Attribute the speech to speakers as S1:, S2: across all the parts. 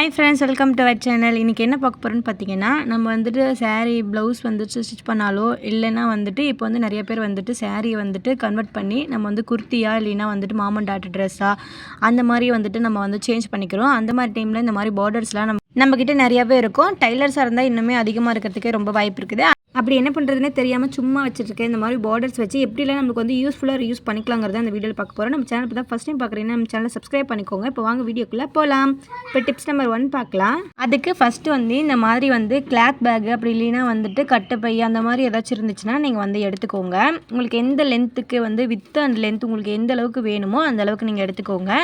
S1: Hi friends welcome to our channel இன்றைக்கி என்ன பார்க்க போகிறோன்னு பார்த்தீங்கன்னா நம்ம வந்துட்டு சேரீ ப்ளவுஸ் வந்துட்டு ஸ்டிச் பண்ணாலோ இல்லைன்னா வந்துட்டு இப்போ வந்து நிறைய பேர் வந்துட்டு சேரீயை வந்துட்டு கன்வெர்ட் பண்ணி நம்ம வந்து குர்த்தியா இல்லைன்னா வந்துட்டு மாமன் டாட்டு ட்ரெஸ்ஸாக அந்த மாதிரி வந்துட்டு நம்ம வந்து சேஞ்ச் பண்ணிக்கிறோம். அந்த மாதிரி டைமில் இந்த மாதிரி பார்டர்ஸ்லாம் நம்ம நம்மக்கிட்ட நிறையாவே இருக்கும். டைலர்ஸாக இருந்தால் இன்னுமே அதிகமாக இருக்கிறதுக்கே ரொம்ப வாய்ப்பு இருக்குது. அப்படி என்ன பண்ணுறதுனே தெரியாமல் சும்மா வச்சுருக்கேன் இந்த மாதிரி பார்டர்ஸ் வச்சு எப்படிலாம் நமக்கு வந்து யூஸ்ஃபுல்லாக யூஸ் பண்ணிக்கலாங்கிறத அந்த வீடியோவில் பார்க்க போகிறோம் நம்ம சேனல் தான் ஃபஸ்ட் டைம் பார்க்குறீங்கன்னா நம்ம சேனலை சப்ஸ்கிரைப் பண்ணிக்கோங்க. இப்போ வாங்க வீடியோக்குள்ளே போகலாம் இப்போ டிப்ஸ் நம்பர் ஒன் பார்க்கலாம். அதுக்கு ஃபஸ்ட்டு வந்து இந்த மாதிரி வந்து கிளாத் பேக் அப்படி இல்லைன்னா வந்துட்டு கட்டப்பை அந்த மாதிரி ஏதாச்சும் இருந்துச்சுன்னா நீங்கள் வந்து எடுத்துக்கோங்க. உங்களுக்கு எந்த லென்த்துக்கு வந்து வித் அந்த லென்த் உங்களுக்கு எந்த அளவுக்கு வேணுமோ அந்த அளவுக்கு நீங்கள் எடுத்துக்கோங்க.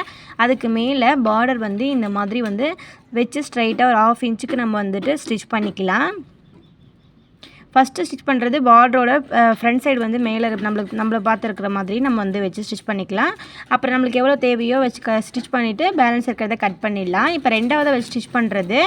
S1: அதுக்கு மேலே பார்டர் வந்து இந்த மாதிரி வந்து வச்சு ஸ்ட்ரைட்டாக ஒரு ஆஃப் இன்ச்சுக்கு நம்ம வந்துட்டு ஸ்டிச் பண்ணிக்கலாம். ஃபஸ்ட்டு ஸ்டிச் பண்ணுறது பார்டரோட ஃப்ரண்ட் சைடு வந்து மேலே நம்மளுக்கு நம்மளை பார்த்துருக்குற மாதிரி நம்ம வந்து வச்சு ஸ்டிச் பண்ணிக்கலாம். அப்புறம் நம்மளுக்கு எவ்வளோ தேவையோ வச்சு க ஸ்டிச் பண்ணிவிட்டு பேலன்ஸ் இருக்கிறத கட் பண்ணிடலாம். இப்போ ரெண்டாவது வச்சு ஸ்டிச் பண்ணுறது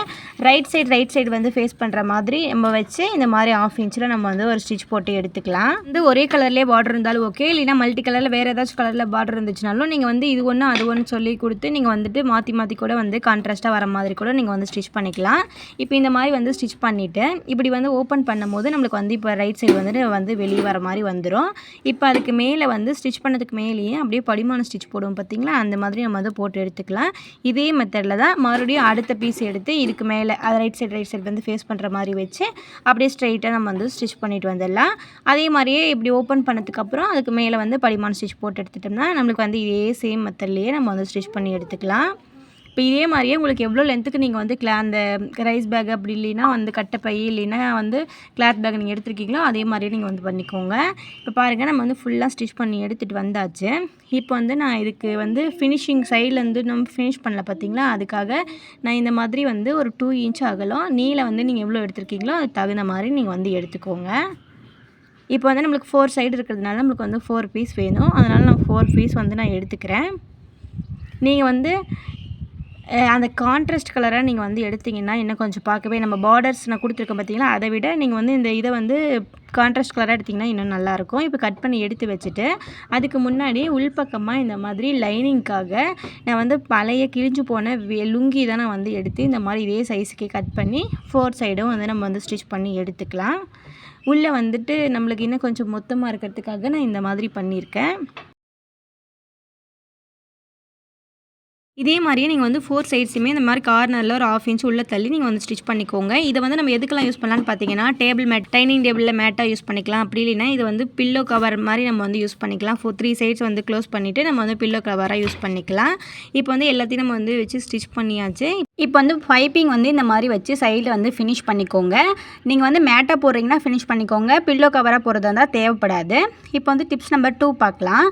S1: ரைட் சைடு ரைட் சைடு வந்து ஃபேஸ் பண்ணுற மாதிரி நம்ம வச்சு இந்த மாதிரி ஆஃப் இன்ச்சில் நம்ம வந்து ஒரு ஸ்டிச் போட்டு எடுத்துக்கலாம். வந்து ஒரே கலர்லேயே பார்டர் இருந்தாலும் ஓகே இல்லைனா மல்டி கலரில் வேறு ஏதாச்சும் கலரில் பார்டர் இருந்துச்சுனாலும் நீங்கள் வந்து இது ஒன்று அது ஒன்று சொல்லி கொடுத்து நீங்கள் வந்துட்டு மாற்றி மாற்றி கூட வந்து கான்ட்ராஸ்ட்டாக வர மாதிரி கூட நீங்கள் வந்து ஸ்டிச் பண்ணிக்கலாம். இப்போ இந்த மாதிரி வந்து ஸ்டிச் பண்ணிவிட்டு இப்படி வந்து ஓப்பன் பண்ணும்போது நம்மளுக்கு வந்து இப்போ ரைட் சைடு வந்துட்டு வந்து வெளியே வர மாதிரி வந்துடும் இப்போ அதுக்கு மேலே வந்து ஸ்டிச் பண்ணதுக்கு மேலேயே அப்படியே படிமான ஸ்டிச் போடுவோம் பார்த்தீங்களா அந்த மாதிரி நம்ம வந்து போட்டு எடுத்துக்கலாம். இதே மெத்தடில் தான் மறுபடியும் அடுத்த பீஸ் எடுத்து இதுக்கு மேலே அது ரைட் சைடு ரைட் சைடு வந்து ஃபேஸ் பண்ணுற மாதிரி வச்சு அப்படியே ஸ்ட்ரைட்டாக நம்ம வந்து ஸ்டிச் பண்ணிட்டு வந்துடலாம். அதே மாதிரியே இப்படி ஓப்பன் பண்ணதுக்கப்புறம் அதுக்கு மேலே வந்து படிமான ஸ்டிச் போட்டு எடுத்துட்டோம்னா நம்மளுக்கு வந்து இதே சேம் மெத்தட்லேயே நம்ம வந்து ஸ்டிச் பண்ணி எடுத்துக்கலாம். இப்போ இதே மாதிரியே உங்களுக்கு எவ்வளோ லென்த்துக்கு நீங்கள் வந்து கிளா அந்த ரைஸ் பேக் அப்படி இல்லைன்னா வந்து கட்டைப்பை இல்லைன்னா வந்து கிளாத் பேக் நீங்கள் எடுத்துருக்கீங்களோ அதே மாதிரியே நீங்கள் வந்து பண்ணிக்கோங்க. இப்போ பாருங்கள் நம்ம வந்து ஃபுல்லாக ஸ்டிச் பண்ணி எடுத்துகிட்டு வந்தாச்சு. இப்போ வந்து நான் இதுக்கு வந்து ஃபினிஷிங் சைட்லேருந்து நம்ம ஃபினிஷ் பண்ணல பார்த்தீங்களா? அதுக்காக நான் இந்த மாதிரி வந்து ஒரு டூ இன்ச் அகலம் நீளை வந்து நீங்கள் எவ்வளோ எடுத்துருக்கீங்களோ அதுக்கு தகுந்த மாதிரி நீங்கள் வந்து எடுத்துக்கோங்க. இப்போ வந்து நம்மளுக்கு ஃபோர் சைடு இருக்கிறதுனால நம்மளுக்கு வந்து ஃபோர் பீஸ் வேணும். அதனால் நான் ஃபோர் பீஸ் வந்து நான் எடுத்துக்கிறேன். நீங்கள் வந்து அந்த கான்ட்ராஸ்ட் கலராக நீங்கள் வந்து எடுத்தீங்கன்னா இன்னும் கொஞ்சம் பார்க்கவே நம்ம பார்டர்ஸ் நான் கொடுத்துருக்கேன் பார்த்தீங்களா அதை விட நீங்கள் வந்து இந்த இதை வந்து கான்ட்ராஸ்ட் கலராக எடுத்திங்கன்னா இன்னும் நல்லாயிருக்கும் இப்போ கட் பண்ணி எடுத்து வச்சுட்டு அதுக்கு முன்னாடி உள்பக்கமாக இந்த மாதிரி லைனிங்க்காக நான் வந்து பழைய கிழிஞ்சு போன வே- லுங்கி தான் நான் வந்து எடுத்து இந்த மாதிரி இதே சைஸுக்கே கட் பண்ணி ஃபோர் சைடும் வந்து நம்ம வந்து ஸ்டிச் பண்ணி எடுத்துக்கலாம். உள்ளே வந்துட்டு நம்மளுக்கு இன்னும் கொஞ்சம் மொத்தமாக இருக்கிறதுக்காக நான் இந்த மாதிரி பண்ணியிருக்கேன். இதே மாதிரியே நீங்கள் வந்து ஃபோர் சைட்ஸுமே இந்த மாதிரி கார்னரில் ஒரு ஆஃப் இன்ச் உள்ளே தள்ளி நீங்கள் வந்து ஸ்டிச் பண்ணிக்கோங்க. இதை வந்து நம்ம எதுக்கெல்லாம் யூஸ் பண்ணலாம்னு பார்த்தீங்கன்னா டேபிள் மேட் டைனிங் டேபிளில் மேட்டாக யூஸ் பண்ணிக்கலாம். அப்படி இல்லைன்னா இது வந்து பில்லோ கவர் மாதிரி நம்ம வந்து யூஸ் பண்ணிக்கலாம். ஃபோர் த்ரீ சைட்ஸ் வந்து க்ளோஸ் பண்ணிவிட்டு நம்ம வந்து பில்லோ கவராக யூஸ் பண்ணிக்கலாம். இப்போ வந்து எல்லாத்தையும் நம்ம வந்து வச்சு ஸ்டிச் பண்ணியாச்சு. இப்போ வந்து பைப்பிங் வந்து இந்த மாதிரி வச்சு சைடில் வந்து ஃபினிஷ் பண்ணிக்கோங்க. நீங்கள் வந்து மேட்டாக போடுறீங்கன்னா ஃபினிஷ் பண்ணிக்கோங்க. பில்லோ கவராக போடுறதா இருந்தால் தேவைப்படாது. இப்போ வந்து டிப்ஸ் நம்பர் டூ பார்க்கலாம்.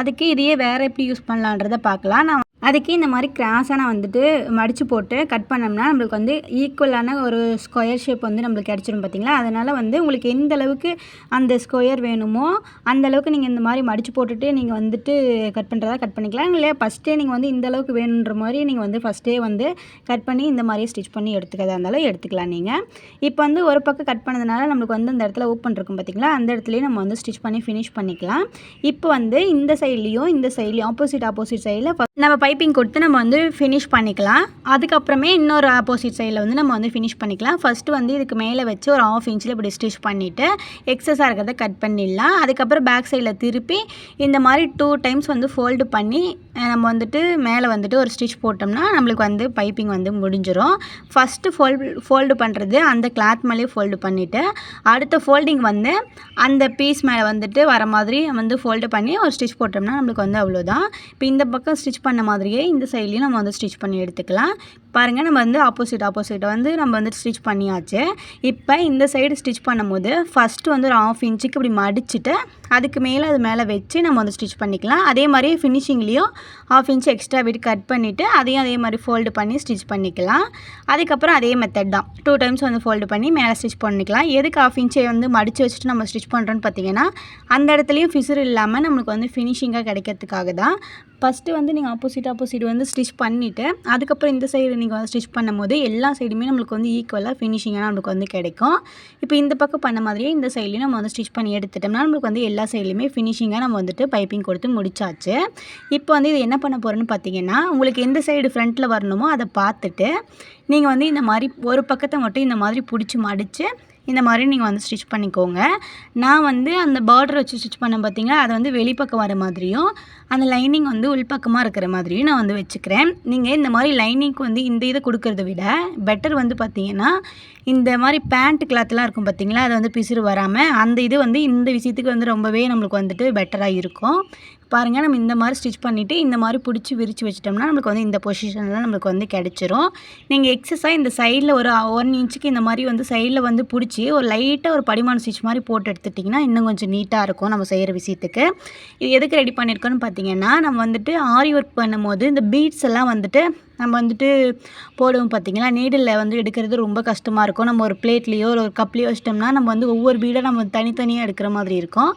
S1: அதுக்கு இதையே வேறு எப்படி யூஸ் பண்ணலான்றதை பார்க்கலாம். நான் அதுக்கு இந்த மாதிரி கிராஸாக நான் வந்துட்டு மடித்து போட்டு கட் பண்ணோம்னா நம்மளுக்கு வந்து ஈக்குவலான ஒரு ஸ்கொயர் ஷேப் வந்து நம்மளுக்கு கிடச்சிரும் பார்த்தீங்களா அதனால் வந்து உங்களுக்கு எந்த அளவுக்கு அந்த ஸ்கொயர் வேணுமோ அந்த அளவுக்கு நீங்கள் இந்த மாதிரி மடித்து போட்டுட்டு நீங்கள் வந்துட்டு கட் பண்ணுறதா கட் பண்ணிக்கலாம். இல்லை ஃபஸ்ட்டே நீங்கள் வந்து இந்த அளவுக்கு வேணுன்ற மாதிரி நீங்கள் வந்து ஃபஸ்ட்டே வந்து கட் பண்ணி இந்த மாதிரியே ஸ்டிச் பண்ணி எடுத்துக்கிறதா இருந்தாலும் எடுத்துக்கலாம் நீங்கள் இப்போ வந்து ஒரு பக்கம் கட் பண்ணதுனால நம்மளுக்கு வந்து அந்த இடத்துல ஓப்பன் இருக்கும் பார்த்தீங்களா அந்த இடத்துலையும் நம்ம வந்து ஸ்டிச் பண்ணி ஃபினிஷ் பண்ணிக்கலாம். இப்போ வந்து இந்த சைட்லேயும் இந்த சைட்லேயும் ஆப்போசிட் ஆப்போசிட் சைடில் நம்ம பைப்பிங் கொடுத்து நம்ம வந்து ஃபினிஷ் பண்ணிக்கலாம். அதுக்கப்புறமே இன்னொரு ஆப்போசிட் சைடில் வந்து நம்ம வந்து ஃபினிஷ் பண்ணிக்கலாம். ஃபஸ்ட்டு வந்து இதுக்கு மேலே வச்சு ஒரு ஆஃப் இன்ச்சில் இப்படி ஸ்டிச் பண்ணிவிட்டு எக்ஸஸாக இருக்கிறத கட் பண்ணிடலாம். அதுக்கப்புறம் பேக் சைடில் திருப்பி இந்த மாதிரி டூ டைம்ஸ் வந்து ஃபோல்டு பண்ணி நம்ம வந்துட்டு மேலே வந்துட்டு ஒரு ஸ்டிச் போட்டோம்னா நம்மளுக்கு வந்து பைப்பிங் வந்து முடிஞ்சிடும் ஃபஸ்ட்டு ஃபோல் ஃபோல்டு பண்ணுறது அந்த கிளாத் மேலேயே ஃபோல்டு பண்ணிவிட்டு அடுத்த ஃபோல்டிங் வந்து அந்த பீஸ் மேலே வந்துட்டு வர மாதிரி வந்து ஃபோல்டு பண்ணி ஒரு ஸ்டிச் போட்டோம்னா நம்மளுக்கு வந்து அவ்வளோதான் இப்போ இந்த பக்கம் ஸ்டிச் பண்ண மாதிரி மாதிரியே இந்த சைட்லேயும் நம்ம வந்து ஸ்டிச் பண்ணி எடுத்துக்கலாம். பாருங்கள் நம்ம வந்து ஆப்போசிட் ஆப்போசிட் வந்து நம்ம வந்து ஸ்டிச் பண்ணியாச்சு. இப்போ இந்த சைடு ஸ்டிச் பண்ணும்போது ஃபஸ்ட்டு வந்து ஒரு ஆஃப் இன்ச்சுக்கு இப்படி மடிச்சுட்டு அதுக்கு மேலே அது மேலே வச்சு நம்ம வந்து ஸ்டிச் பண்ணிக்கலாம். அதே மாதிரி ஃபினிஷிங்லேயும் ஆஃப் இன்ச் எக்ஸ்ட்ரா விட்டு கட் பண்ணிவிட்டு அதையும் அதே மாதிரி ஃபோல்டு பண்ணி ஸ்டிச் பண்ணிக்கலாம். அதுக்கப்புறம் அதே மெத்தட் தான். டூ டைம்ஸ் வந்து ஃபோல்டு பண்ணி மேலே ஸ்டிச் பண்ணிக்கலாம். எதுக்கு ஆஃப் இன்ச்சை வந்து மடித்து வச்சுட்டு நம்ம ஸ்டிச் பண்ணுறோன்னு பார்த்தீங்கன்னா அந்த இடத்துலையும் ஃபிசர் இல்லாமல் நம்மளுக்கு வந்து ஃபினிஷிங்காக கிடைக்கிறதுக்காக தான் ஃபஸ்ட்டு வந்து நீங்கள் ஆப்போசிட் ஆப்போசிட் வந்து ஸ்டிச் பண்ணிவிட்டு அதுக்கப்புறம் இந்த சைடு நீங்கள் வந்து ஸ்டிச் பண்ணும்போது எல்லா சைடுமே நம்மளுக்கு வந்து ஈக்குவலாக ஃபினிஷிங்காக நம்மளுக்கு வந்து கிடைக்கும். இப்போ இந்த பக்கம் பண்ண மாதிரியே இந்த சைட்லேயும் நம்ம வந்து ஸ்டிச் பண்ணி எடுத்துட்டோம்னா நம்மளுக்கு வந்து எல்லா சைட்லேயுமே ஃபினிஷிங்காக நம்ம வந்துட்டு பைப்பிங் கொடுத்து முடிச்சாச்சு. இப்போ வந்து இது என்ன பண்ண போகிறேன்னு பார்த்தீங்கன்னா உங்களுக்கு எந்த சைடு ஃப்ரண்ட்டில் வரணுமோ அதை பார்த்துட்டு நீங்கள் வந்து இந்த மாதிரி ஒரு பக்கத்தை மட்டும் இந்த மாதிரி பிடிச்சி மடித்து இந்த மாதிரி நீங்கள் வந்து ஸ்டிச் பண்ணிக்கோங்க. நான் வந்து அந்த பார்டர் வச்சு ஸ்டிச் பண்ண பார்த்தீங்கன்னா அது வந்து வெளிப்பக்கம் வர மாதிரியும் அந்த லைனிங் வந்து உள்பக்கமாக இருக்கிற மாதிரியும் நான் வந்து வச்சுக்கிறேன். நீங்கள் இந்த மாதிரி லைனிங்க்கு வந்து இந்த இதை கொடுக்கறத விட பெட்டர் வந்து பார்த்தீங்கன்னா இந்த மாதிரி பேண்ட் கிளாத்லாம் இருக்கும் பார்த்தீங்களா அது வந்து பிசிறு வராமல் அந்த இது வந்து இந்த விஷயத்துக்கு வந்து ரொம்பவே நம்மளுக்கு வந்துட்டு பெட்டராக இருக்கும். பாருங்கள் நம்ம இந்த மாதிரி ஸ்டிச் பண்ணிவிட்டு இந்த மாதிரி பிடிச்சி விரித்து வச்சிட்டோம்னா நம்மளுக்கு வந்து இந்த பொசிஷனில் நம்மளுக்கு வந்து கிடச்சிரும். நீங்கள் எக்ஸஸாக இந்த சைடில் ஒரு ஒன் இன்ச்சுக்கு இந்த மாதிரி வந்து சைடில் வந்து பிடிச்சி ஒரு லைட்டாக ஒரு படிமான ஸ்டிச் மாதிரி போட்டு எடுத்துட்டிங்கன்னா இன்னும் கொஞ்சம் நீட்டாக இருக்கும் நம்ம செய்கிற விஷயத்துக்கு. இது எதுக்கு ரெடி பண்ணியிருக்கோன்னு பார்த்தீங்கன்னா நம்ம வந்துட்டு ஆரி ஒர்க் பண்ணும்போது இந்த பீட்ஸ் எல்லாம் வந்துட்டு நம்ம வந்துட்டு போடுவோம் பார்த்தீங்களா? நீடலில் வந்து எடுக்கிறது ரொம்ப கஷ்டமாக இருக்கும். நம்ம ஒரு பிளேட்லேயோ ஒரு கப்லேயோ வச்சிட்டோம்னா நம்ம வந்து ஒவ்வொரு பீடாக நம்ம தனித்தனியாக எடுக்கிற மாதிரி இருக்கும்.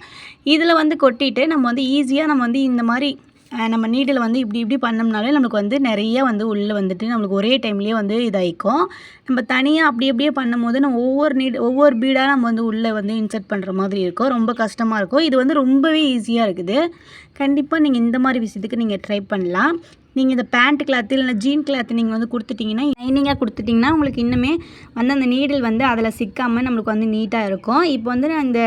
S1: இதில் வந்து கொட்டிட்டு நம்ம வந்து ஈஸியாக நம்ம வந்து இந்த மாதிரி நம்ம நீடில் வந்து இப்படி இப்படி பண்ணோம்னாலே நம்மளுக்கு வந்து நிறைய வந்து உள்ளே வந்துட்டு நம்மளுக்கு ஒரே டைம்லேயே வந்து இதாகிக்கும் நம்ம தனியாக அப்படி அப்படியே பண்ணும்போது நம்ம ஒவ்வொரு நீட் ஒவ்வொரு பீடாக நம்ம வந்து உள்ளே வந்து இன்சர்ட் பண்ணுற மாதிரி இருக்கும். ரொம்ப கஷ்டமாக இருக்கும். இது வந்து ரொம்பவே ஈஸியாக இருக்குது. கண்டிப்பாக நீங்கள் இந்த மாதிரி விஷயத்துக்கு நீங்கள் ட்ரை பண்ணலாம். நீங்கள் இந்த பேண்ட் கிளாத்து இல்லைனா ஜீன் கிளாத்து நீங்கள் வந்து கொடுத்துட்டிங்கன்னா லைனிங்காக கொடுத்துட்டிங்கன்னா உங்களுக்கு இன்னுமே வந்து அந்த நீடில் வந்து அதில் சிக்காமல் நம்மளுக்கு வந்து நீட்டாக இருக்கும். இப்போ வந்து நான் இந்த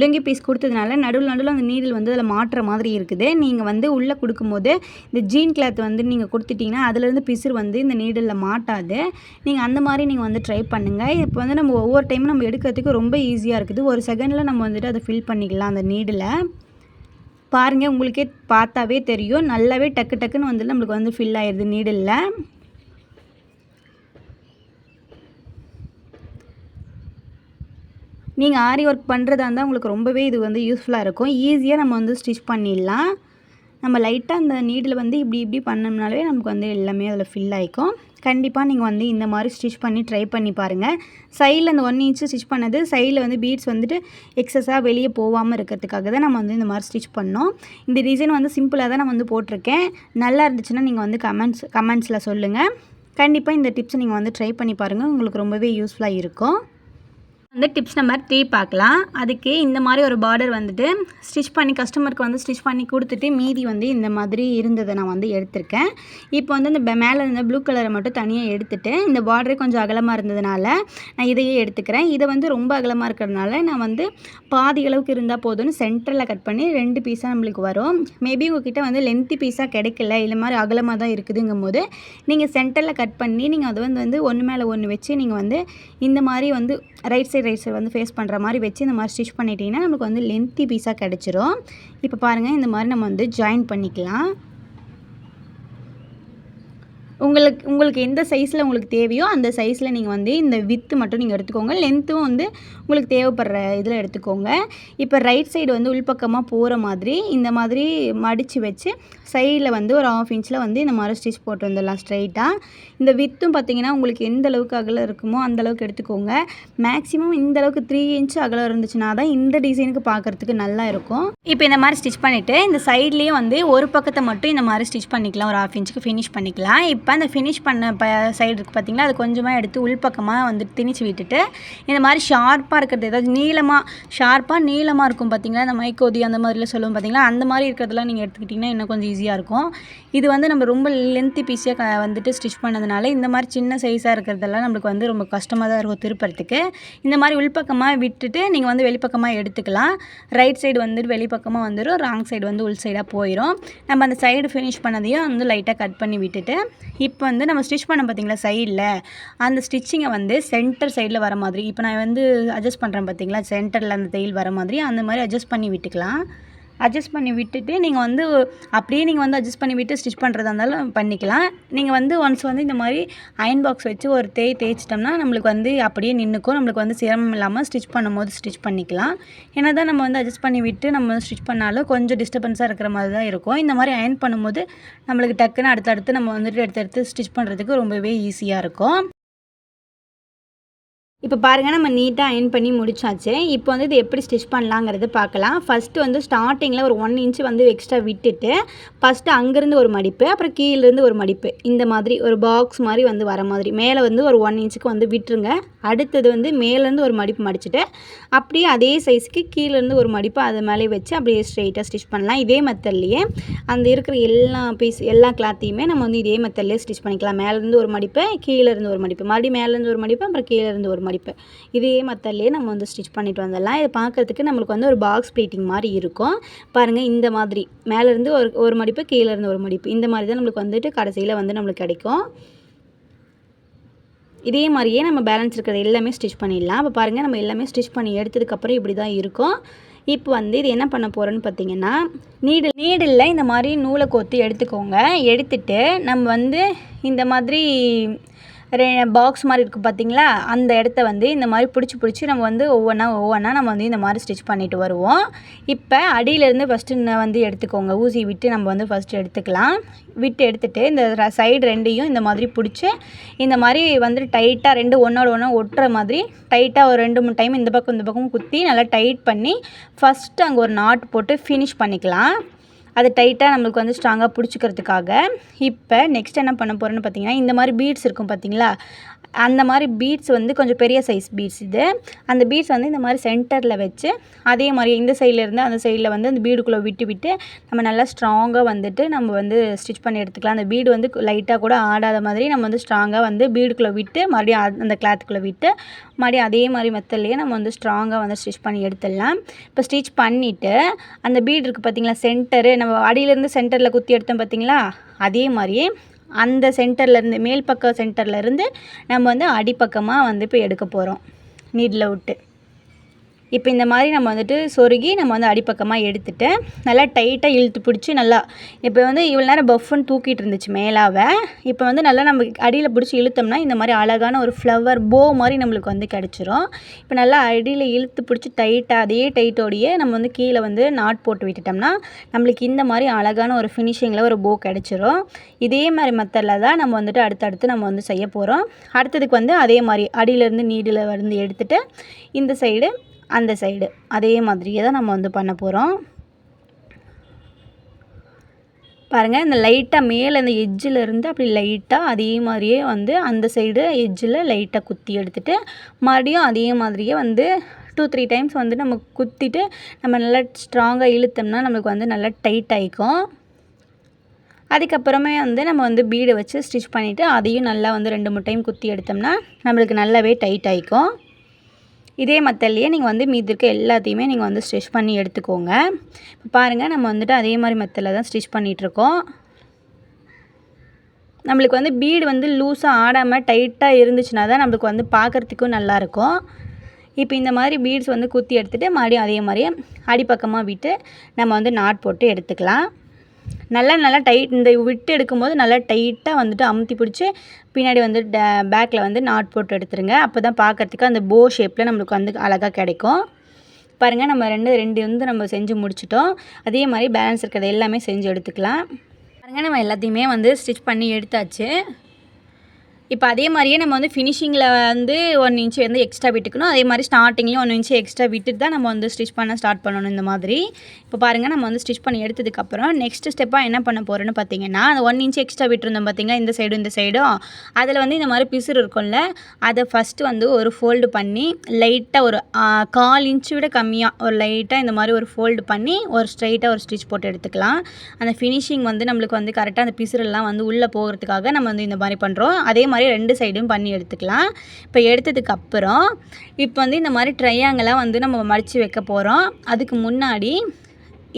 S1: லுங்கி பீஸ் கொடுத்ததுனால நடுவில் நடுவில் அந்த நீடில் வந்து அதில் மாட்டுற மாதிரி இருக்குது. நீங்கள் வந்து உள்ளே கொடுக்கும்போது இந்த ஜீன் கிளாத் வந்து நீங்கள் கொடுத்துட்டிங்கன்னா அதுலேருந்து பிசுறு வந்து இந்த நீடில் மாட்டாது. நீங்கள் அந்த மாதிரி நீங்கள் வந்து ட்ரை பண்ணுங்கள் இப்போ வந்து நம்ம ஒவ்வொரு டைமும் நம்ம எடுக்கிறதுக்கு ரொம்ப ஈஸியாக இருக்குது. ஒரு செகண்டில் நம்ம வந்துட்டு அதை ஃபில் பண்ணிக்கலாம் அந்த நீடில் பாருங்கள் உங்களுக்கே பார்த்தாவே தெரியும். நல்லாவே டக்கு டக்குன்னு வந்து நம்மளுக்கு வந்து ஃபில் ஆயிடுது நீடில் நீங்கள் ஆரி ஒர்க் பண்ணுறதா இருந்தால் உங்களுக்கு ரொம்பவே இது வந்து யூஸ்ஃபுல்லாக இருக்கும். ஈஸியாக நம்ம வந்து ஸ்டிச் பண்ணிடலாம். நம்ம லைட்டாக அந்த நீடில் வந்து இப்படி இப்படி பண்ணோம்னாலே நமக்கு வந்து எல்லாமே அதில் ஃபில் ஆகிக்கும் கண்டிப்பாக நீங்கள் வந்து இந்த மாதிரி ஸ்டிச் பண்ணி ட்ரை பண்ணி பாருங்கள் சைடில் அந்த ஒன் இன்ச்சு ஸ்டிச் பண்ணது சைடில் வந்து பீட்ஸ் வந்துட்டு எக்ஸஸாக வெளியே போகாமல் இருக்கிறதுக்காக தான் நம்ம வந்து இந்த மாதிரி ஸ்டிச் பண்ணோம். இந்த டிசைன் வந்து சிம்பிளாக தான் நான் வந்து போட்டிருக்கேன். நல்லா இருந்துச்சுன்னா நீங்கள் வந்து கமெண்ட்ஸ் கமெண்ட்ஸில் சொல்லுங்கள் கண்டிப்பாக இந்த டிப்ஸை நீங்கள் வந்து ட்ரை பண்ணி பாருங்கள் உங்களுக்கு ரொம்பவே யூஸ்ஃபுல்லாக இருக்கும். வந்து டிப்ஸ் நம்பர் த்ரீ பார்க்கலாம். அதுக்கு இந்த மாதிரி ஒரு பார்டர் வந்துட்டு ஸ்டிச் பண்ணி கஸ்டமருக்கு வந்து ஸ்டிச் பண்ணி கொடுத்துட்டு மீதி வந்து இந்த மாதிரி இருந்ததை நான் வந்து எடுத்திருக்கேன். இப்போ வந்து இந்த மேலே இருந்த ப்ளூ கலரை மட்டும் தனியாக எடுத்துட்டு இந்த பார்டரே கொஞ்சம் அகலமாக இருந்ததுனால நான் இதையே எடுத்துக்கிறேன். இதை வந்து ரொம்ப அகலமாக இருக்கிறதுனால நான் வந்து பாதி அளவுக்கு இருந்தால் போதும்னு சென்டரில் கட் பண்ணி ரெண்டு பீஸாக நம்மளுக்கு வரும். மேபி உங்ககிட்ட வந்து லென்த்தி பீஸாக கிடைக்கல இல்லை மாதிரி அகலமாக தான் இருக்குதுங்கும் போது நீங்கள் சென்டரில் கட் பண்ணி நீங்கள் அதை வந்து வந்து ஒன்று மேலே ஒன்று வச்சு நீங்கள் வந்து இந்த மாதிரி வந்து ரைட் சைடு ரைட் வந்து ஃபேஸ் பண்ணுற மாதிரி வச்சு இந்த மாதிரி ஸ்டிச் பண்ணிட்டீங்கன்னா நமக்கு வந்து லென்த்தி பீஸாக கிடச்சிரும். இப்போ பாருங்கள் இந்த மாதிரி நம்ம வந்து ஜாயின் பண்ணிக்கலாம். உங்களுக்கு உங்களுக்கு எந்த சைஸில் உங்களுக்கு தேவையோ அந்த சைஸில் நீங்கள் வந்து இந்த வித்து மட்டும் நீங்கள் எடுத்துக்கோங்க. லென்த்தும் வந்து உங்களுக்கு தேவைப்படுற இதில் எடுத்துக்கோங்க. இப்போ ரைட் சைடு வந்து உள்பக்கமாக போகிற மாதிரி இந்த மாதிரி மடித்து வச்சு சைடில் வந்து ஒரு ஆஃப் இன்ச்சில் வந்து இந்த மாதிரி ஸ்டிச் போட்டு வந்துடலாம் ஸ்ட்ரைட்டாக இந்த வித்தும் பார்த்தீங்கன்னா உங்களுக்கு எந்த அளவுக்கு அகலம் இருக்குமோ அந்த அளவுக்கு எடுத்துக்கோங்க. மேக்ஸிமம் இந்த அளவுக்கு த்ரீ இன்ச் அகலம் இருந்துச்சுன்னா தான் இந்த டிசைனுக்கு பார்க்குறதுக்கு நல்லா இருக்கும். இப்போ இந்த மாதிரி ஸ்டிச் பண்ணிவிட்டு இந்த சைட்லேயும் வந்து ஒரு பக்கத்தை மட்டும் இந்த மாதிரி ஸ்டிச் பண்ணிக்கலாம். ஒரு ஆஃப் இன்ச்சுக்கு ஃபினிஷ் பண்ணிக்கலாம். இப்போ அந்த ஃபினிஷ் பண்ண ப சைடு இருக்குது பார்த்திங்களா அது கொஞ்சமாக எடுத்து உள்பக்கமாக வந்து திணிச்சு விட்டுட்டு இந்த மாதிரி ஷார்ப்பாக இருக்கிறது ஏதாவது நீளமாக ஷார்ப்பாக நீளமாக இருக்கும் பார்த்திங்களா இந்த மைக்கோதி அந்த மாதிரிலாம் சொல்லுவோம் பார்த்திங்களா அந்த மாதிரி இருக்கிறதெல்லாம் நீங்கள் எடுத்துக்கிட்டிங்கன்னா இன்னும் கொஞ்சம் ஈஸியாக இருக்கும். இது வந்து நம்ம ரொம்ப லென்த்தி பீஸியாக க வந்துட்டு ஸ்டிச் பண்ணதுனால இந்த மாதிரி சின்ன சைஸாக இருக்கிறதெல்லாம் நம்மளுக்கு வந்து ரொம்ப கஷ்டமாக தான் இருக்கும் திருப்பறதுக்கு. இந்த மாதிரி உள்பக்கமாக விட்டுட்டு நீங்கள் வந்து வெளிப்பக்கமாக எடுத்துக்கலாம். ரைட் சைடு வந்துட்டு வெளிப்பக்கமாக வந்துடும் ராங் சைடு வந்து உள் சைடாக போயிடும் நம்ம அந்த சைடு ஃபினிஷ் பண்ணதையும் வந்து லைட்டாக கட் பண்ணி விட்டுட்டு இப்போ வந்து நம்ம ஸ்டிச் பண்ண பார்த்தீங்களா சைடில் அந்த ஸ்டிச்சிங்கை வந்து சென்டர் சைடில் வர மாதிரி இப்போ நான் வந்து அட்ஜஸ்ட் பண்ணுறேன் பார்த்தீங்களா? சென்டரில் அந்த தையல் வர மாதிரி அந்த மாதிரி அட்ஜஸ்ட் பண்ணி விட்டுக்கலாம். அட்ஜஸ்ட் பண்ணி விட்டுட்டு நீங்கள் வந்து அப்படியே நீங்கள் வந்து அட்ஜஸ்ட் பண்ணி விட்டு ஸ்டிச் பண்ணுறதா இருந்தாலும் பண்ணிக்கலாம். நீங்கள் வந்து ஒன்ஸ் வந்து இந்த மாதிரி அயன் பாக்ஸ் வச்சு ஒரு தேய் தேய்ச்சிட்டோம்னா நம்மளுக்கு வந்து அப்படியே நின்றுக்கும் நம்மளுக்கு வந்து சிரமம் இல்லாமல் ஸ்டிச் பண்ணும்போது ஸ்டிச் பண்ணிக்கலாம். ஏன்னா தான் நம்ம வந்து அட்ஜஸ்ட் பண்ணி விட்டு நம்ம ஸ்டிச் பண்ணாலும் கொஞ்சம் டிஸ்டர்பன்ஸாக இருக்கிற மாதிரி தான் இருக்கும். இந்த மாதிரி அயன் பண்ணும்போது நம்மளுக்கு டக்குன்னு அடுத்தடுத்து நம்ம வந்துட்டு எடுத்து எடுத்து ஸ்டிச் பண்ணுறதுக்கு ரொம்பவே ஈஸியாக இருக்கும். இப்போ பாருங்கள் நம்ம நீட்டாக அயன் பண்ணி முடிச்சாச்சு. இப்போ வந்து இது எப்படி ஸ்டிச் பண்ணலாங்கிறது பார்க்கலாம். ஃபஸ்ட்டு வந்து ஸ்டார்டிங்கில் ஒரு ஒன் இன்ச் வந்து எக்ஸ்ட்ரா விட்டுட்டு ஃபஸ்ட்டு அங்கேருந்து ஒரு மடிப்பு அப்புறம் கீழேருந்து ஒரு மடிப்பு. இந்த மாதிரி ஒரு பாக்ஸ் மாதிரி வந்து வர மாதிரி. மேலே வந்து ஒரு ஒன் இன்ச்சுக்கு வந்து விட்டுருங்க. அடுத்தது வந்து மேலேருந்து ஒரு மடிப்பு மடிச்சுட்டு அப்படியே அதே சைஸுக்கு கீழேருந்து ஒரு மடிப்பு அது மேலே வச்சு அப்படியே ஸ்ட்ரெயிட்டாக ஸ்டிச் பண்ணலாம். இதே மெத்தட்லேயே அந்த இருக்கிற எல்லா பீஸ் எல்லா கிளாத்தையுமே நம்ம வந்து இதே மெத்தட்லேயே ஸ்டிச் பண்ணிக்கலாம். மேலேருந்து ஒரு மடிப்பு கீழேருந்து ஒரு மடிப்பு. மறுபடியும் மேலேருந்து ஒரு மடிப்பு அப்புறம் கீழேருந்து ஒரு மடிப்பு. இதே மெத்தட்லேயே நம்ம வந்து ஸ்டிச் பண்ணிட்டு வந்துடலாம். இது பார்க்குறதுக்கு நம்மளுக்கு வந்து ஒரு பாக்ஸ் ப்ளீட்டிங் மாதிரி இருக்கும். பாருங்கள் இந்த மாதிரி. மேலேருந்து ஒரு ஒரு மடிப்பு கீழேருந்து ஒரு மடிப்பு. இந்த மாதிரி தான் நம்மளுக்கு வந்துட்டு கடைசியில் வந்து நம்மளுக்கு கிடைக்கும். இதே மாதிரியே நம்ம பேலன்ஸ் இருக்கிறத எல்லாமே ஸ்டிச் பண்ணிடலாம். அப்போ பாருங்கள் நம்ம எல்லாமே ஸ்டிச் பண்ணி எடுத்ததுக்கப்புறம் இப்படி தான் இருக்கும். இப்போ வந்து இது என்ன பண்ண போகிறோன்னு பார்த்தீங்கன்னா நீடில் நீடில் இந்த மாதிரி நூலை கோத்து எடுத்துக்கோங்க. எடுத்துட்டு நம்ம வந்து இந்த மாதிரி ரெ பாக்ஸ் மாதிரி இருக்குது பார்த்தீங்களா அந்த இடத்த வந்து இந்த மாதிரி பிடிச்சி பிடிச்சி நம்ம வந்து ஒவ்வொன்றா ஒவ்வொன்றா நம்ம வந்து இந்த மாதிரி ஸ்டிச் பண்ணிட்டு வருவோம். இப்போ அடியிலேருந்து ஃபஸ்ட்டு வந்து எடுத்துக்கோங்க. ஊசி விட்டு நம்ம வந்து ஃபஸ்ட்டு எடுத்துக்கலாம். விட்டு எடுத்துகிட்டு இந்த சைடு ரெண்டையும் இந்த மாதிரி பிடிச்சி இந்த மாதிரி வந்து டைட்டாக ரெண்டு ஒன்றோட ஒன்று ஒட்டுற மாதிரி டைட்டாக ஒரு ரெண்டு மூணு டைம் இந்த பக்கம் இந்த பக்கம் குத்தி நல்லா டைட் பண்ணி ஃபஸ்ட்டு அங்கே ஒரு நாட் போட்டு ஃபினிஷ் பண்ணிக்கலாம். அது டைட்டாக நம்மளுக்கு வந்து ஸ்ட்ராங்காக பிடிச்சிக்கிறதுக்காக. இப்போ நெக்ஸ்ட் என்ன பண்ண போகிறேன்னு பார்த்தீங்கன்னா இந்த மாதிரி பீட்ஸ் இருக்கும் பார்த்தீங்களா அந்த மாதிரி பீட்ஸ் வந்து கொஞ்சம் பெரிய சைஸ் பீட்ஸ் இது. அந்த பீட்ஸ் வந்து இந்த மாதிரி சென்டரில் வச்சு அதே மாதிரி இந்த சைடில் இருந்து அந்த சைடில் வந்து அந்த பீடுக்குள்ளே விட்டு விட்டு நம்ம நல்லா ஸ்ட்ராங்காக வந்துட்டு நம்ம வந்து ஸ்டிச் பண்ணி எடுத்துக்கலாம். அந்த பீடு வந்து லைட்டாக கூட ஆடாத மாதிரி நம்ம வந்து ஸ்ட்ராங்காக வந்து பீடுக்குள்ளே விட்டு மறுபடியும் அந்த கிளாத்துக்குள்ளே விட்டு மறுபடியும் அதே மாதிரி மெத்தட்லேயே நம்ம வந்து ஸ்ட்ராங்காக வந்து ஸ்டிச் பண்ணி எடுத்துடலாம். இப்போ ஸ்டிச் பண்ணிவிட்டு அந்த பீடு இருக்குது பார்த்தீங்களா சென்டரு நம்ம அடியிலேருந்து சென்டரில் குத்தி எடுத்தோம் பார்த்தீங்களா அதே மாதிரியே அந்த சென்டர்லேருந்து மேல் பக்கம் சென்டர்லேருந்து நம்ம வந்து அடிப்பக்கமாக வந்து இப்போ எடுக்க போகிறோம் நீடில் விட்டு. இப்போ இந்த மாதிரி நம்ம வந்துட்டு சொருகி நம்ம வந்து அடிப்பக்கமாக எடுத்துட்டு நல்லா டைட்டாக இழுத்து பிடிச்சி நல்லா இப்போ வந்து இவ்வளோ நேரம் பஃப்னு தூக்கிட்டு இருந்துச்சு மேலாவை இப்போ வந்து நல்லா நம்ம அடியில் பிடிச்சி இழுத்தோம்னா இந்த மாதிரி அழகான ஒரு ஃப்ளவர் போ மாதிரி நம்மளுக்கு வந்து கிடச்சிரும். இப்போ நல்லா அடியில் இழுத்து பிடிச்சி டைட்டாக அதே டைட்டோடையே நம்ம வந்து கீழே வந்து நாட் போட்டு விட்டுட்டோம்னா நம்மளுக்கு இந்த மாதிரி அழகான ஒரு ஃபினிஷிங்கில் ஒரு போ கிடச்சிரும். இதே மாதிரி மெத்தடில் தான் நம்ம வந்துட்டு அடுத்தடுத்து நம்ம வந்து செய்ய போகிறோம் அடுத்ததுக்கு வந்து அதே மாதிரி அடியிலேருந்து நீடில் வந்து எடுத்துகிட்டு இந்த சைடு அந்த சைடு அதே மாதிரியே தான் நம்ம வந்து பண்ண போகிறோம் பாருங்கள் இந்த லைட்டாக மேலே இந்த எஜ்ஜில் இருந்து அப்படி லைட்டாக அதே மாதிரியே வந்து அந்த சைடு எஜ்ஜில் லைட்டாக குத்தி எடுத்துட்டு மறுபடியும் அதே மாதிரியே வந்து டூ த்ரீ டைம்ஸ் வந்து நம்ம குத்திட்டு நம்ம நல்லா ஸ்ட்ராங்காக இழுத்தோம்னா நம்மளுக்கு வந்து நல்லா டைட் ஆகிக்கும் அதுக்கப்புறமே வந்து நம்ம வந்து பீடை வச்சு ஸ்டிச் பண்ணிவிட்டு அதையும் நல்லா வந்து ரெண்டு மூணு டைம் குத்தி எடுத்தோம்னா நம்மளுக்கு நல்லாவே டைட் ஆகிக்கும் இதே மெத்தட்லேயே நீங்கள் வந்து மீதி இருக்க எல்லாத்தையுமே நீங்கள் வந்து ஸ்டிச் பண்ணி எடுத்துக்கோங்க. இப்போ பாருங்கள் நம்ம வந்துட்டு அதே மாதிரி மெத்தடில் தான் ஸ்டிச் பண்ணிகிட்ருக்கோம் நம்மளுக்கு வந்து பீடு வந்து லூஸாக ஆடாமல் டைட்டாக இருந்துச்சுன்னா தான் நம்மளுக்கு வந்து பார்க்குறதுக்கும் நல்லாயிருக்கும். இப்போ இந்த மாதிரி பீட்ஸ் வந்து குத்தி எடுத்துகிட்டு மறுபடியும் அதே மாதிரியே அடிப்பக்கமாக விட்டு நம்ம வந்து நாட் போட்டு எடுத்துக்கலாம். நல்லா நல்லா டைட் இந்த விட்டு எடுக்கும்போது நல்லா டைட்டாக வந்துட்டு அமுத்தி பிடிச்சி பின்னாடி வந்து பேக்கில் வந்து நாட் போட்டு எடுத்துருங்க. அப்போ தான் பார்க்கறதுக்கு அந்த போ ஷேப்பில் நம்மளுக்கு வந்து அழகாக கிடைக்கும். பாருங்கள் நம்ம ரெண்டு ரெண்டு வந்து நம்ம செஞ்சு முடிச்சிட்டோம். அதே மாதிரி பேலன்ஸ் இருக்கிறத எல்லாமே செஞ்சு எடுத்துக்கலாம். பாருங்கள் நம்ம எல்லாத்தையுமே வந்து ஸ்டிச் பண்ணி எடுத்தாச்சு. இப்போ அதே மாதிரியே நம்ம வந்து ஃபினிஷிங்கில் வந்து ஒன் இன்ச்சு வந்து எக்ஸ்ட்ரா விட்டுக்கணும். அதே மாதிரி ஸ்டார்டிங்லேயும் ஒன் இன்ச்சு எக்ஸ்ட்ரா விட்டுட்டு தான் நம்ம வந்து ஸ்டிச் பண்ண ஸ்டார்ட் பண்ணணும் இந்த மாதிரி. இப்போ பாருங்கள் நம்ம வந்து ஸ்டிச் பண்ணி எடுத்ததுக்கப்புறம் நெக்ஸ்ட் ஸ்டெப்பாக என்ன பண்ண போகிறோன்னு பார்த்தீங்கன்னா அந்த ஒன் இன்ச் எக்ஸ்ட்ரா விட்டுருந்தோம் பார்த்தீங்களா இந்த சைடும் இந்த சைடும் அதில் வந்து இந்த மாதிரி பிசுறு இருக்கும்ல அதை ஃபஸ்ட்டு வந்து ஒரு ஃபோல்டு பண்ணி லைட்டாக ஒரு கால் இன்ச்சு விட கம்மியாக ஒரு லைட்டாக இந்த மாதிரி ஒரு ஃபோல்டு பண்ணி ஒரு ஸ்ட்ரைட்டாக ஒரு ஸ்டிச் போட்டு எடுத்துக்கலாம். அந்த ஃபினிஷிங் வந்து நம்மளுக்கு வந்து கரெக்டாக அந்த பிசுறெல்லாம் வந்து உள்ளே போகிறதுக்காக நம்ம வந்து இந்த மாதிரி பண்ணுறோம் அதே மாதிரி ரெண்டு சைடும் பண்ணி எடுத்துக்கலாம். இப்போ எடுத்ததுக்கப்புறம் இப்போ வந்து இந்த மாதிரி ட்ரையாங்கெல்லாம் வந்து நம்ம மடித்து வைக்க போகிறோம் அதுக்கு முன்னாடி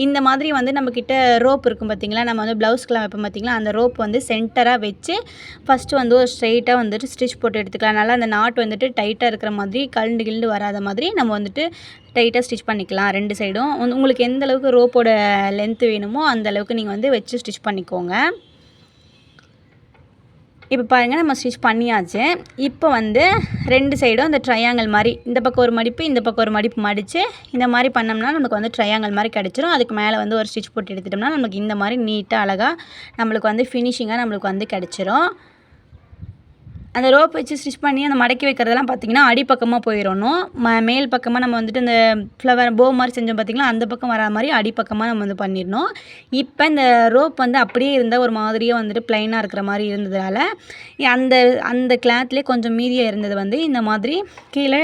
S1: இந்த மாதிரி வந்து நம்மக்கிட்ட ரோப் இருக்கும் பார்த்திங்களா நம்ம வந்து ப்ளவுஸ்க்கெலாம் வைப்போம் பார்த்தீங்களா அந்த ரோப் வந்து சென்டராக வச்சு ஃபஸ்ட்டு வந்து ஒரு ஸ்ட்ரெயிட்டாக வந்துட்டு ஸ்டிச் போட்டு எடுத்துக்கலாம். நல்லா அந்த நாட் வந்துட்டு டைட்டாக இருக்கிற மாதிரி கழுண்டு கிழண்டு வராத மாதிரி நம்ம வந்துட்டு டைட்டாக ஸ்டிச் பண்ணிக்கலாம் ரெண்டு சைடும். உங்களுக்கு எந்த அளவுக்கு ரோப்போட லென்த்து வேணுமோ அந்த அளவுக்கு நீங்கள் வந்து வச்சு ஸ்டிச் பண்ணிக்கோங்க. இப்போ பாருங்கள் நம்ம ஸ்டிச் பண்ணியாச்சு. இப்போ வந்து ரெண்டு சைடும் அந்த ட்ரையாங்கல் மாதிரி இந்த பக்கம் ஒரு மடிப்பு இந்த பக்கம் ஒரு மடிப்பு மடித்து இந்த மாதிரி பண்ணோம்னா நமக்கு வந்து ட்ரையாங்கல் மாதிரி கிடச்சிரும். அதுக்கு மேலே வந்து ஒரு ஸ்டிச் போட்டு எடுத்துட்டோம்னா நமக்கு இந்த மாதிரி நீட்டாக அழகாக நம்மளுக்கு வந்து ஃபினிஷிங்காக நம்மளுக்கு வந்து கிடச்சிரும். அந்த ரோப் வச்சு ஸ்டிச் பண்ணி அந்த மடக்கி வைக்கிறதெல்லாம் பார்த்தீங்கன்னா அடிப்பக்கமாக போயிடணும். ம மேல் பக்கமாக நம்ம வந்துட்டு இந்த ஃப்ளவர் போ மாதிரி செஞ்சோம் பார்த்திங்களா? அந்த பக்கம் வரா மாதிரி அடிப்பக்கமாக நம்ம வந்து பண்ணிடணும். இப்போ இந்த ரோப் வந்து அப்படியே இருந்தால் ஒரு மாதிரியே வந்துட்டு ப்ளைனாக இருக்கிற மாதிரி இருந்ததால் அந்த அந்த கிளாத்லேயே கொஞ்சம் மீதியாக இருந்தது வந்து இந்த மாதிரி கீழே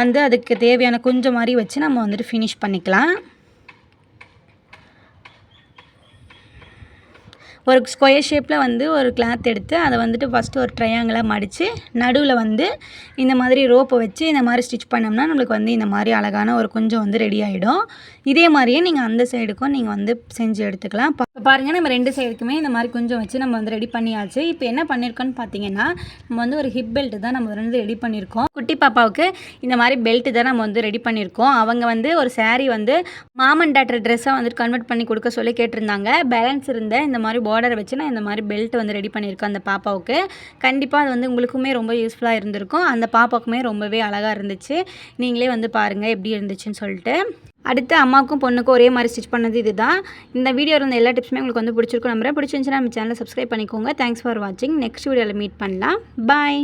S1: வந்து அதுக்கு தேவையான குஞ்சு மாதிரி வச்சு நம்ம வந்துட்டு ஃபினிஷ் பண்ணிக்கலாம். ஒரு ஸ்கொயர் ஷேப்பில் வந்து ஒரு கிளாத் எடுத்து அதை வந்துட்டு ஃபஸ்ட்டு ஒரு ட்ரையாங்கிளாக மடித்து நடுவில் வந்து இந்த மாதிரி ரோப்பை வச்சு இந்த மாதிரி ஸ்டிச் பண்ணோம்னா நம்மளுக்கு வந்து இந்த மாதிரி அழகான ஒரு கொஞ்சம் வந்து ரெடி ஆகிடும் இதே மாதிரியே நீங்கள் அந்த சைடுக்கும் நீங்கள் வந்து செஞ்சு எடுத்துக்கலாம். இப்போ பாருங்கள் நம்ம ரெண்டு சைடுக்குமே இந்த மாதிரி கொஞ்சம் வச்சு நம்ம வந்து ரெடி பண்ணியாச்சு. இப்போ என்ன பண்ணியிருக்கோன்னு பார்த்தீங்கன்னா நம்ம வந்து ஒரு ஹிப் பெல்ட் தான் நம்ம வந்து ரெடி பண்ணியிருக்கோம் குட்டி பாப்பாவுக்கு இந்த மாதிரி பெல்ட்டு தான் நம்ம வந்து ரெடி பண்ணியிருக்கோம் அவங்க வந்து ஒரு சாரீ வந்து மாமன் டாக்டர் ட்ரெஸ்ஸாக வந்துட்டு கன்வெர்ட் பண்ணி கொடுக்க சொல்லி கேட்டிருந்தாங்க. பேலன்ஸ் இருந்த இந்த மாதிரி பார்டரை வச்சு நான் இந்த மாதிரி பெல்ட் வந்து ரெடி பண்ணியிருக்கேன் அந்த பாப்பாவுக்கு. கண்டிப்பாக அது வந்து உங்களுக்குமே ரொம்ப யூஸ்ஃபுல்லாக இருந்திருக்கும். அந்த பாப்பாவுக்குமே ரொம்பவே அழகாக இருந்துச்சு. நீங்களே வந்து பாருங்கள் எப்படி இருந்துச்சுன்னு சொல்லிட்டு. அடுத்து அம்மாவுக்கும் பொண்ணுக்கும் ஒரே மாதிரி ஸ்டிச் பண்ணது இதுதான். இந்த வீடியோ இருந்த எல்லா டிப்ஸுமே உங்களுக்கு வந்து பிடிச்சிருக்கும் நம்புறேன். பிடிச்சிருந்துச்சுன்னா நம்ம சேனலை சப்ஸ்கிரைப் பண்ணிக்கோங்க. தேங்க்ஸ் ஃபார் வாட்சிங் நெக்ஸ்ட் வீடியோவில் மீட் பண்ணலாம். பாய்